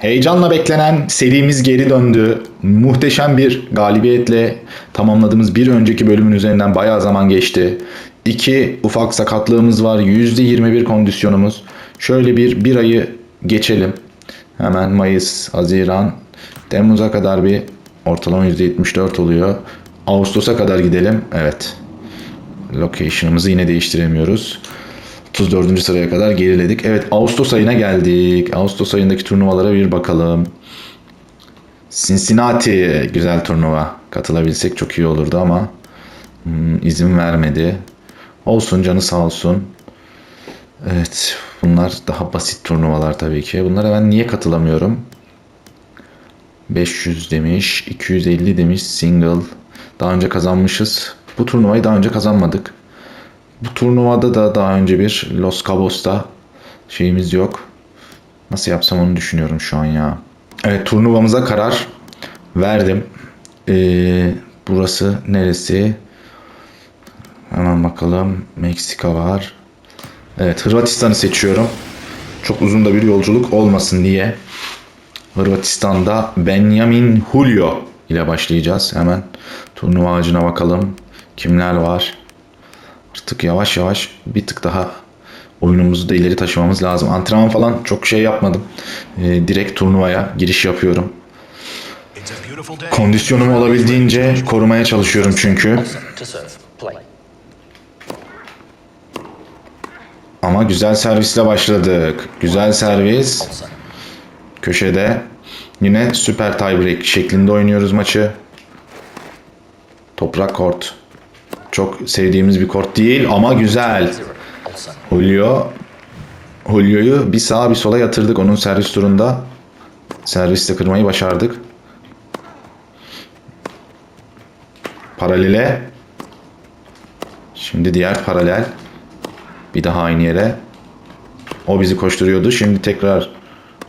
Heyecanla beklenen serimiz geri döndü. Muhteşem bir galibiyetle tamamladığımız bir önceki bölümün üzerinden bayağı zaman geçti. İki ufak sakatlığımız var. %21 kondisyonumuz. Şöyle bir bir ayı geçelim. Hemen Mayıs, Haziran, Temmuz'a kadar bir ortalama %74 oluyor. Ağustos'a kadar gidelim. Evet. Location'ımızı yine değiştiremiyoruz. 34. sıraya kadar geriledik. Evet Ağustos ayına geldik. Ağustos ayındaki turnuvalara bir bakalım. Cincinnati güzel turnuva. Katılabilsek çok iyi olurdu ama hmm, izin vermedi. Olsun canı sağ olsun. Evet bunlar daha basit turnuvalar tabii ki. Bunlara ben niye katılamıyorum? 500 demiş, 250 demiş single. Daha önce kazanmışız. Bu turnuvayı daha önce kazanmadık. Bu turnuvada da daha önce bir Los Cabos'ta şeyimiz yok. Nasıl yapsam onu düşünüyorum şu an ya. Evet turnuvamıza karar verdim. Ee, burası neresi? Hemen bakalım. Meksika var. Evet Hırvatistan'ı seçiyorum. Çok uzun da bir yolculuk olmasın diye. Hırvatistan'da Benjamin Julio ile başlayacağız. Hemen turnuva ağacına bakalım. Kimler var? Artık yavaş yavaş bir tık daha oyunumuzu da ileri taşımamız lazım. Antrenman falan çok şey yapmadım. Ee, direkt turnuvaya giriş yapıyorum. Kondisyonumu olabildiğince korumaya çalışıyorum çünkü. Ama güzel servisle başladık. Güzel servis. Köşede. Yine süper tiebreak şeklinde oynuyoruz maçı. Toprak kort. Çok sevdiğimiz bir kort değil ama güzel. Julio Julio'yu bir sağa bir sola yatırdık onun servis turunda. Servisle kırmayı başardık. Paralele. Şimdi diğer paralel. Bir daha aynı yere. O bizi koşturuyordu. Şimdi tekrar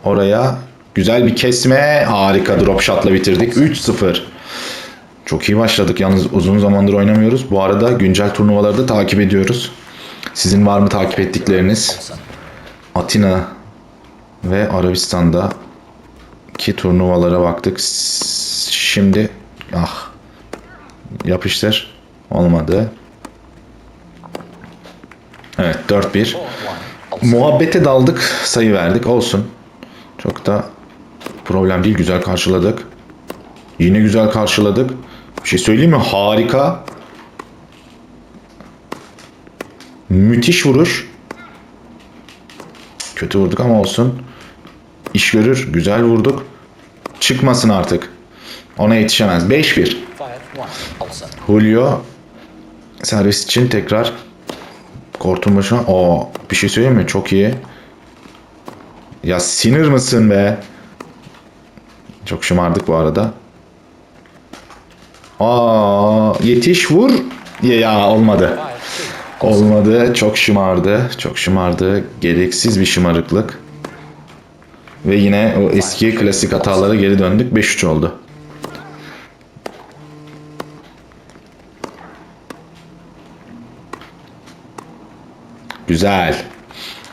oraya. Güzel bir kesme. Harika drop shot'la bitirdik. 3-0. Çok iyi başladık. Yalnız uzun zamandır oynamıyoruz. Bu arada güncel turnuvaları da takip ediyoruz. Sizin var mı takip ettikleriniz? Atina ve Arabistan'da ki turnuvalara baktık. Şimdi ah yapıştır olmadı. Evet 4-1. Olsen. Muhabbete daldık sayı verdik olsun. Çok da problem değil güzel karşıladık. Yine güzel karşıladık. Bir şey söyleyeyim mi? Harika. Müthiş vuruş. Kötü vurduk ama olsun. İş görür. Güzel vurduk. Çıkmasın artık. Ona yetişemez. 5-1. Five. One. Olsen. Julio servis için tekrar kortun başına. O bir şey söyleyeyim mi? Çok iyi. Ya sinir mısın be? Çok şımardık bu arada. Aa yetiş vur. Ya, olmadı. Olmadı. Çok şımardı. Çok şımardı. Gereksiz bir şımarıklık. Ve yine o eski klasik hatalara geri döndük. 5-3 oldu. Güzel.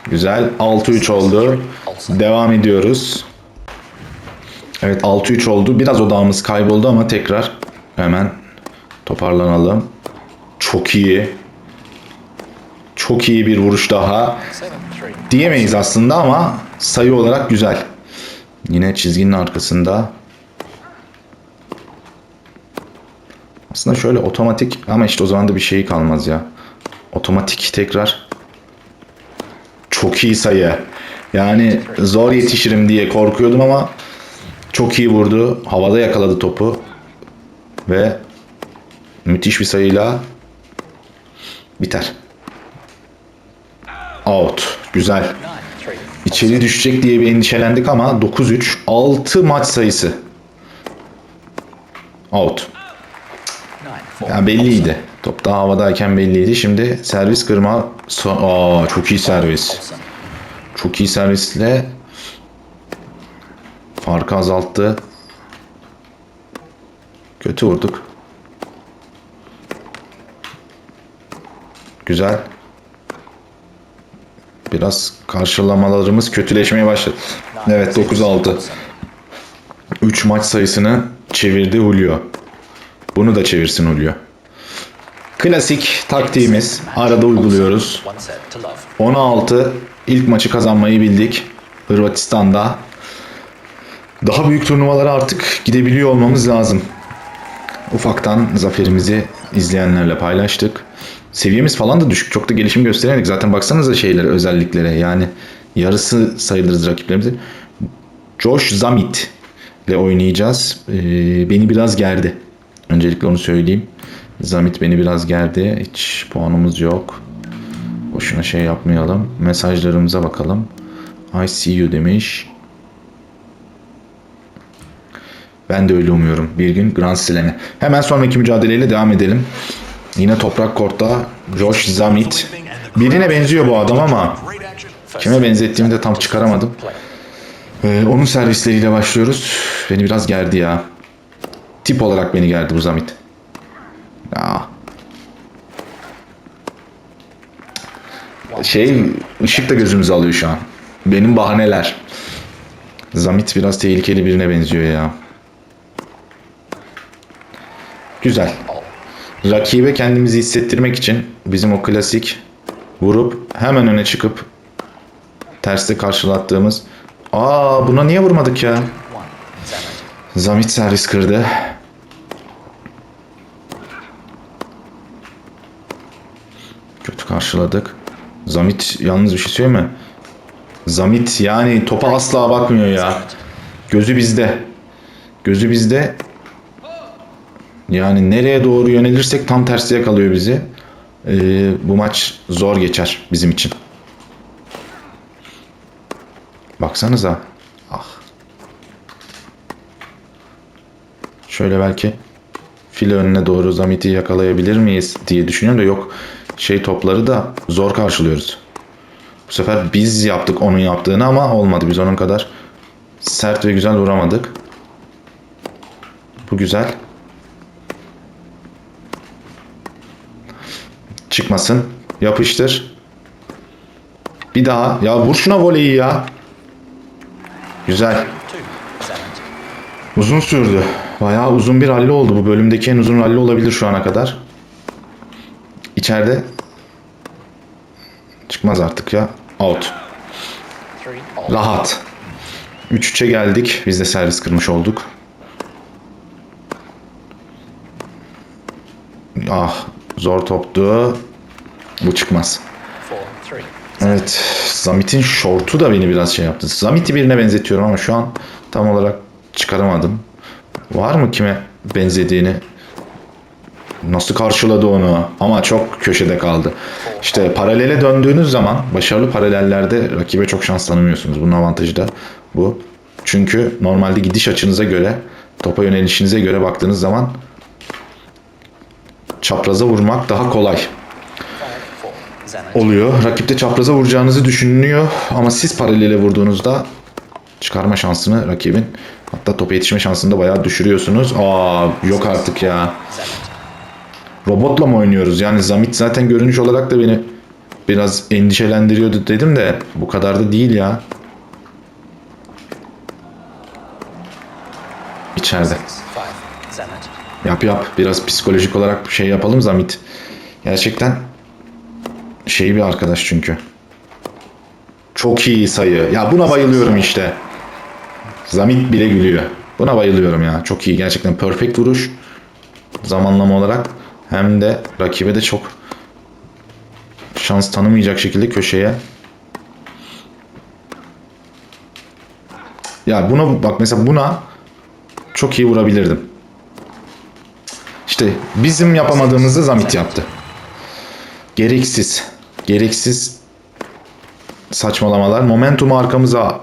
Güzel. 6-3 oldu. Devam ediyoruz. Evet 6-3 oldu. Biraz odağımız kayboldu ama tekrar hemen toparlanalım. Çok iyi. Çok iyi bir vuruş daha. Diyemeyiz aslında ama sayı olarak güzel. Yine çizginin arkasında. Aslında şöyle otomatik ama işte o zaman da bir şey kalmaz ya. Otomatik tekrar. Çok iyi sayı. Yani zor yetişirim diye korkuyordum ama çok iyi vurdu. Havada yakaladı topu. Ve müthiş bir sayıyla biter. Out. Güzel. İçeri düşecek diye bir endişelendik ama 9-3 6 maç sayısı. Out. Ya belliydi. Top daha havadayken belliydi. Şimdi servis kırma. Aa, çok iyi servis. Çok iyi servisle farkı azalttı. Kötü vurduk. Güzel. Biraz karşılamalarımız kötüleşmeye başladı. Evet 9-6. 3 maç sayısını çevirdi Julio. Bunu da çevirsin Julio. Klasik taktiğimiz. Arada uyguluyoruz. One set to love. 16 ilk maçı kazanmayı bildik. Hırvatistan'da. Daha büyük turnuvalara artık gidebiliyor olmamız lazım. Ufaktan zaferimizi izleyenlerle paylaştık. Seviyemiz falan da düşük. Çok da gelişim gösteremedik. Zaten baksanıza şeylere, özelliklere. Yani yarısı sayılırız rakiplerimizi. Josh Zamit ile oynayacağız. Ee, beni biraz gerdi. Öncelikle onu söyleyeyim. Zamit beni biraz gerdi. Hiç puanımız yok. Boşuna şey yapmayalım. Mesajlarımıza bakalım. I see you demiş. Ben de öyle umuyorum. Bir gün Grand Slam'e. Hemen sonraki mücadeleyle devam edelim. Yine toprak kortta Josh Zamit. Birine benziyor bu adam ama kime benzettiğimi de tam çıkaramadım. Ee, onun servisleriyle başlıyoruz. Beni biraz gerdi ya. Tip olarak beni gerdi bu Zamit. Ya. Şey ışık da gözümüzü alıyor şu an. Benim bahaneler. Zamit biraz tehlikeli birine benziyor ya. Güzel. Rakibe kendimizi hissettirmek için bizim o klasik vurup hemen öne çıkıp terste karşılattığımız Aa buna niye vurmadık ya? Zamit servis kırdı. Kötü karşıladık. Zamit yalnız bir şey söyleyeyim mi? Zamit yani topa asla bakmıyor ya. Gözü bizde. Gözü bizde. Yani nereye doğru yönelirsek tam tersi yakalıyor bizi. Ee, bu maç zor geçer bizim için. Baksanıza. Ah. Şöyle belki file önüne doğru Zamit'i yakalayabilir miyiz diye düşünüyorum da yok. Şey topları da zor karşılıyoruz. Bu sefer biz yaptık onun yaptığını ama olmadı. Biz onun kadar sert ve güzel vuramadık. Bu güzel. Çıkmasın. Yapıştır. Bir daha. Ya vur şuna voleyi ya. Güzel. Uzun sürdü. Bayağı uzun bir ralli oldu. Bu bölümdeki en uzun ralli olabilir şu ana kadar. İçeride çıkmaz artık ya. Out. Rahat. 3-3'e geldik. Biz de servis kırmış olduk. Ah zor toptu. Bu çıkmaz. Evet. Zamit'in şortu da beni biraz şey yaptı. Zamit'i birine benzetiyorum ama şu an tam olarak çıkaramadım. Var mı kime benzediğini? Nasıl karşıladı onu? Ama çok köşede kaldı. İşte paralele döndüğünüz zaman başarılı paralellerde rakibe çok şans tanımıyorsunuz. Bunun avantajı da bu. Çünkü normalde gidiş açınıza göre, topa yönelişinize göre baktığınız zaman çapraza vurmak daha kolay Oluyor. Rakipte çapraza vuracağınızı düşünüyor ama siz paralele vurduğunuzda çıkarma şansını rakibin hatta topa yetişme şansını da bayağı düşürüyorsunuz. Aa yok artık ya. Robotla mı oynuyoruz? Yani Zamit zaten görünüş olarak da beni biraz endişelendiriyordu dedim de bu kadar da değil ya. İçeride. Yap yap. Biraz psikolojik olarak bir şey yapalım Zamit. Gerçekten şey bir arkadaş çünkü. Çok iyi sayı. Ya buna bayılıyorum işte. Zamit bile gülüyor. Buna bayılıyorum ya. Çok iyi. Gerçekten perfect vuruş. Zamanlama olarak. Hem de rakibe de çok şans tanımayacak şekilde köşeye. Ya buna bak mesela buna çok iyi vurabilirdim. İşte bizim yapamadığımızı Zamit yaptı. Gereksiz, gereksiz saçmalamalar. Momentumu arkamıza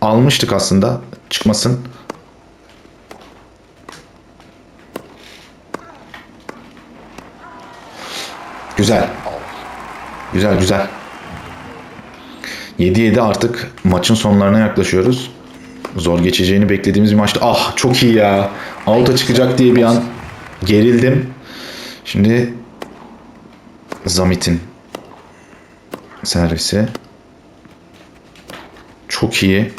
almıştık aslında. Çıkmasın. Güzel. Güzel güzel. 7-7 artık maçın sonlarına yaklaşıyoruz. Zor geçeceğini beklediğimiz bir maçtı. Ah çok iyi ya. Out'a çıkacak diye bir an gerildim. Şimdi Zamit'in servisi. Çok iyi.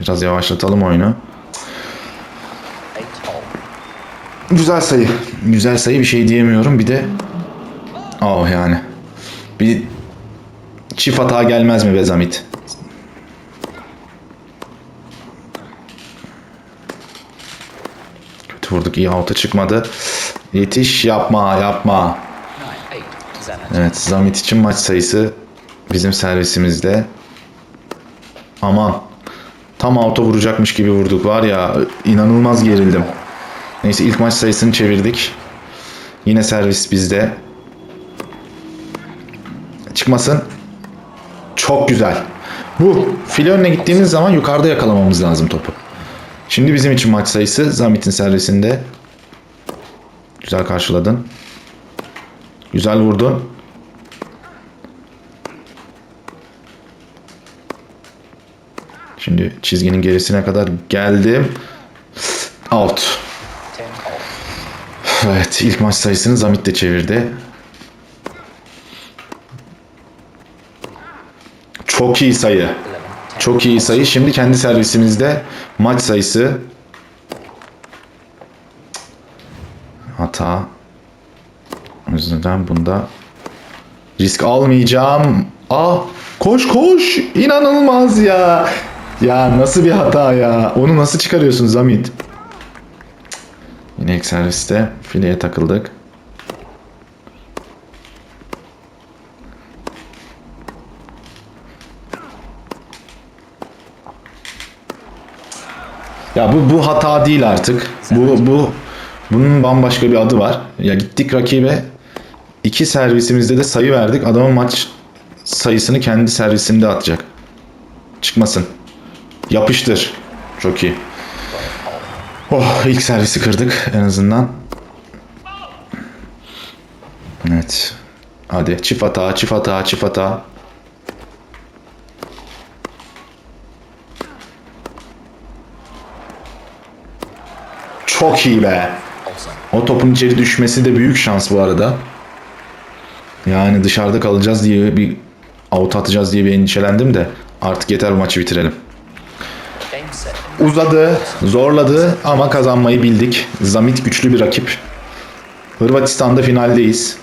Biraz yavaşlatalım oyunu. Güzel sayı. Güzel sayı bir şey diyemiyorum. Bir de oh yani. Bir çift hata gelmez mi Bezamit? Kötü vurduk. iyi out'a çıkmadı. Yetiş yapma yapma. Evet Zamit için maç sayısı bizim servisimizde. Aman. Tam out'a vuracakmış gibi vurduk var ya inanılmaz gerildim. Neyse ilk maç sayısını çevirdik. Yine servis bizde. Çıkmasın. Çok güzel. Bu file önüne gittiğimiz zaman yukarıda yakalamamız lazım topu. Şimdi bizim için maç sayısı Zamit'in servisinde. Güzel karşıladın. Güzel vurdun. Şimdi çizginin gerisine kadar geldim. Out. Evet ilk maç sayısını Zamit de çevirdi. Çok iyi sayı. Çok iyi sayı. Şimdi kendi servisimizde maç sayısı. Hata. O yüzden bunda risk almayacağım. Ah koş koş. İnanılmaz ya. Ya nasıl bir hata ya. Onu nasıl çıkarıyorsun Zamit? Yine ilk serviste fileye takıldık. Ya bu bu hata değil artık. Bu bu bunun bambaşka bir adı var. Ya gittik rakibe iki servisimizde de sayı verdik. Adamın maç sayısını kendi servisinde atacak. Çıkmasın. Yapıştır. Çok iyi. Oh ilk servisi kırdık en azından. Evet. Hadi çift hata, çift hata, çift hata. Çok iyi be. O topun içeri düşmesi de büyük şans bu arada. Yani dışarıda kalacağız diye bir out atacağız diye bir endişelendim de artık yeter bu maçı bitirelim. Uzadı, zorladı ama kazanmayı bildik. Zamit güçlü bir rakip. Hırvatistan'da finaldeyiz.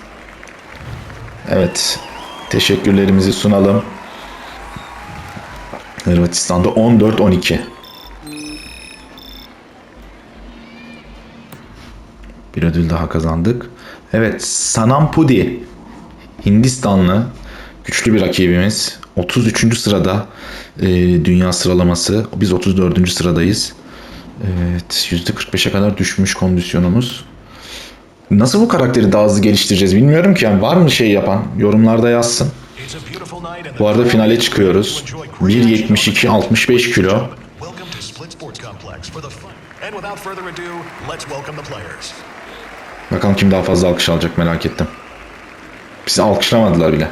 Evet, teşekkürlerimizi sunalım. Hırvatistan'da 14-12. Bir ödül daha kazandık. Evet, Sanam Pudi. Hindistanlı güçlü bir rakibimiz. 33. sırada e, dünya sıralaması. Biz 34. sıradayız. Evet, %45'e kadar düşmüş kondisyonumuz. Nasıl bu karakteri daha hızlı geliştireceğiz bilmiyorum ki. Yani var mı şey yapan? Yorumlarda yazsın. Bu arada finale çıkıyoruz. 1.72 65 kilo. Bakalım kim daha fazla alkış alacak merak ettim. Bizi alkışlamadılar bile.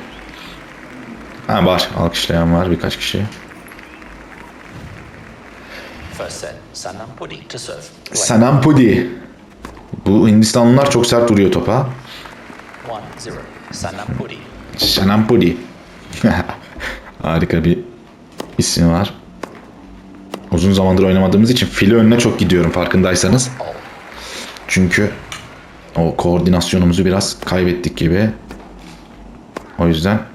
Ha var. Alkışlayan var birkaç kişi. First set. Sanam Pudi to serve. Sanam Pudi. Bu Hindistanlılar çok sert vuruyor topa. One, zero. Sanam Pudi. Sanam Pudi. Harika bir isim var. Uzun zamandır oynamadığımız için fili önüne çok gidiyorum farkındaysanız. Çünkü o koordinasyonumuzu biraz kaybettik gibi. O yüzden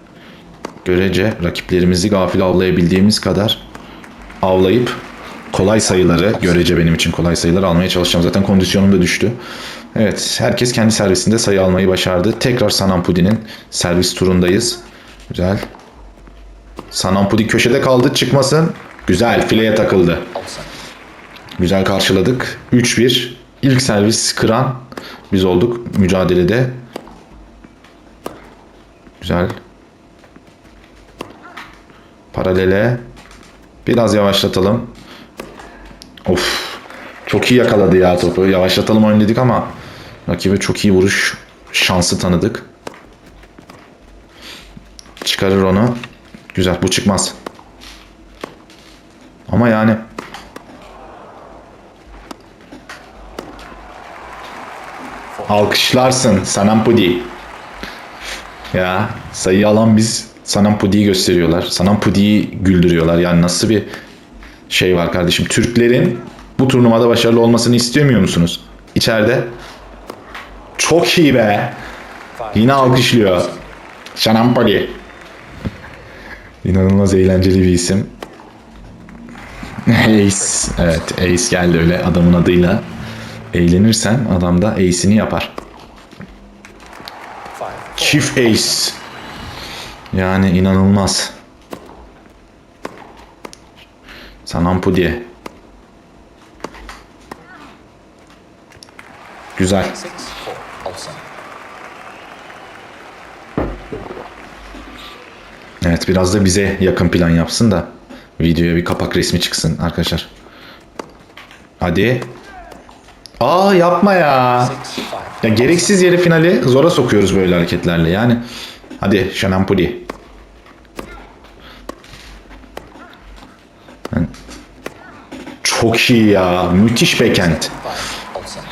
görece rakiplerimizi gafil avlayabildiğimiz kadar avlayıp kolay sayıları, görece benim için kolay sayıları almaya çalışacağım. Zaten kondisyonum da düştü. Evet, herkes kendi servisinde sayı almayı başardı. Tekrar Sanampudi'nin servis turundayız. Güzel. Sanampudi köşede kaldı, çıkmasın. Güzel, fileye takıldı. Güzel karşıladık. 3-1. İlk servis kıran biz olduk mücadelede. Güzel. Paralele. Biraz yavaşlatalım. Of. Çok iyi yakaladı ya topu. Yavaşlatalım oyun dedik ama rakibe çok iyi vuruş şansı tanıdık. Çıkarır onu. Güzel. Bu çıkmaz. Ama yani Alkışlarsın Sanam Pudi. Ya sayı alan biz Sanam Pudi'yi gösteriyorlar. Sanam Pudi'yi güldürüyorlar. Yani nasıl bir şey var kardeşim. Türklerin bu turnuvada başarılı olmasını istemiyor musunuz? İçeride. Çok iyi be. Yine alkışlıyor. Şanampali. İnanılmaz eğlenceli bir isim. Ace. Evet Ace geldi öyle adamın adıyla. Eğlenirsen adam da Ace'ini yapar. Çift Ace. Yani inanılmaz. Sanampu diye. Güzel. Evet biraz da bize yakın plan yapsın da videoya bir kapak resmi çıksın arkadaşlar. Hadi. Aa yapma ya. Ya gereksiz yere finali zora sokuyoruz böyle hareketlerle. Yani hadi Şanampuli. Çok iyi ya. Müthiş. Olsen.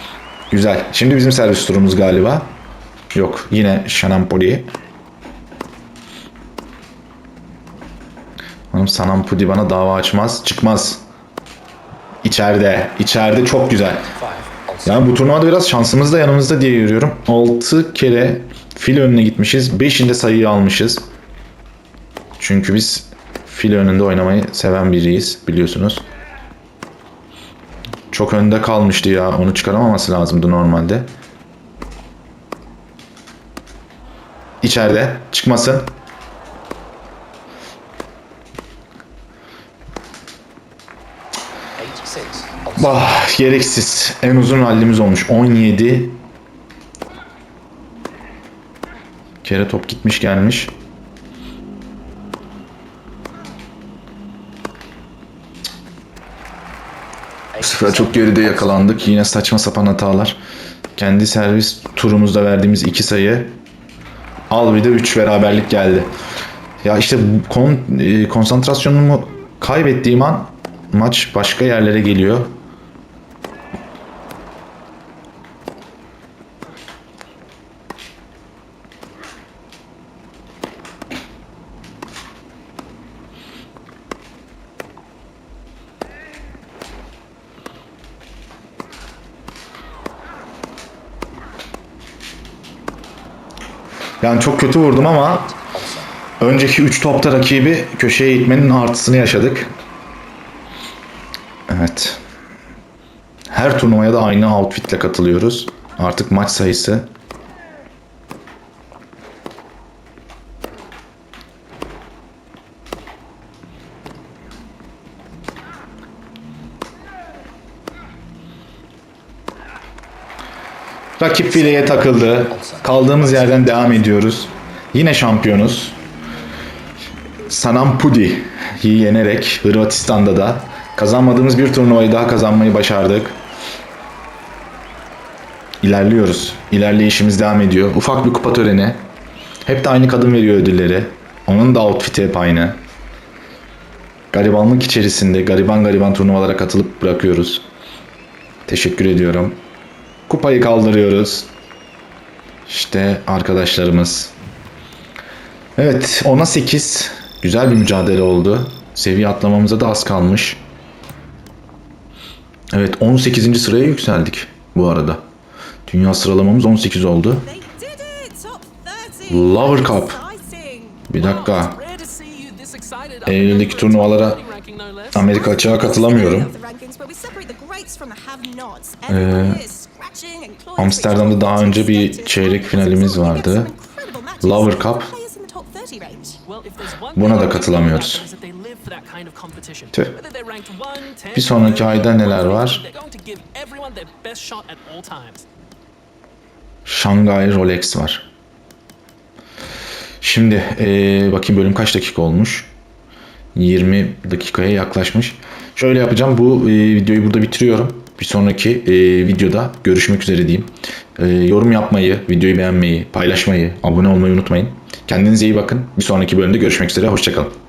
Güzel. Şimdi bizim servis turumuz galiba. Yok. Yine Şanampoli. Hanım Sanampudi bana dava açmaz. Çıkmaz. İçeride. İçeride çok güzel. Yani bu turnuvada biraz şansımız da yanımızda diye görüyorum. 6 kere fil önüne gitmişiz. 5'inde sayıyı almışız. Çünkü biz fil önünde oynamayı seven biriyiz biliyorsunuz. Çok önde kalmıştı ya. Onu çıkaramaması lazımdı normalde. İçeride. Çıkmasın. Bah gereksiz. En uzun rallimiz olmuş. 17 kere top gitmiş gelmiş. Bu Eight. sefer çok geride yakalandık. Yine saçma sapan hatalar. Kendi servis turumuzda verdiğimiz iki sayı. Al bir de 3 beraberlik geldi. Ya işte kon, e, konsantrasyonumu kaybettiğim an maç başka yerlere geliyor. Yani çok kötü vurdum ama önceki 3 topta rakibi köşeye itmenin artısını yaşadık. Evet. Her turnuvaya da aynı outfitle katılıyoruz. Artık maç sayısı Rakip fileye takıldı. Kaldığımız yerden devam ediyoruz. Yine şampiyonuz. Sanampudi'yi yenerek Hırvatistan'da da kazanmadığımız bir turnuvayı daha kazanmayı başardık. İlerliyoruz. İlerleyişimiz devam ediyor. Ufak bir kupa töreni. Hep de aynı kadın veriyor ödülleri. Onun da outfit'i hep aynı. Garibanlık içerisinde gariban gariban turnuvalara katılıp bırakıyoruz. Teşekkür ediyorum. Kupayı kaldırıyoruz. İşte arkadaşlarımız. Evet 10'a 8. Güzel bir mücadele oldu. Seviye atlamamıza da az kalmış. Evet 18. sıraya yükseldik bu arada. Dünya sıralamamız 18 oldu. They did it! Top 30! Lover Cup. Bir dakika. Eylül'deki turnuvalara Amerika açığa katılamıyorum. Ee, Amsterdam'da daha önce bir çeyrek finalimiz vardı. Lover Cup. Buna da katılamıyoruz. Tüh. Bir sonraki ayda neler var? Şangay Rolex var. Şimdi eee, bakayım bölüm kaç dakika olmuş? 20 dakikaya yaklaşmış. Şöyle yapacağım. Bu eee, videoyu burada bitiriyorum. Bir sonraki eee, videoda görüşmek üzere diyeyim. Eee, yorum yapmayı, videoyu beğenmeyi, paylaşmayı, abone olmayı unutmayın. Kendinize iyi bakın. Bir sonraki bölümde görüşmek üzere. Hoşçakalın.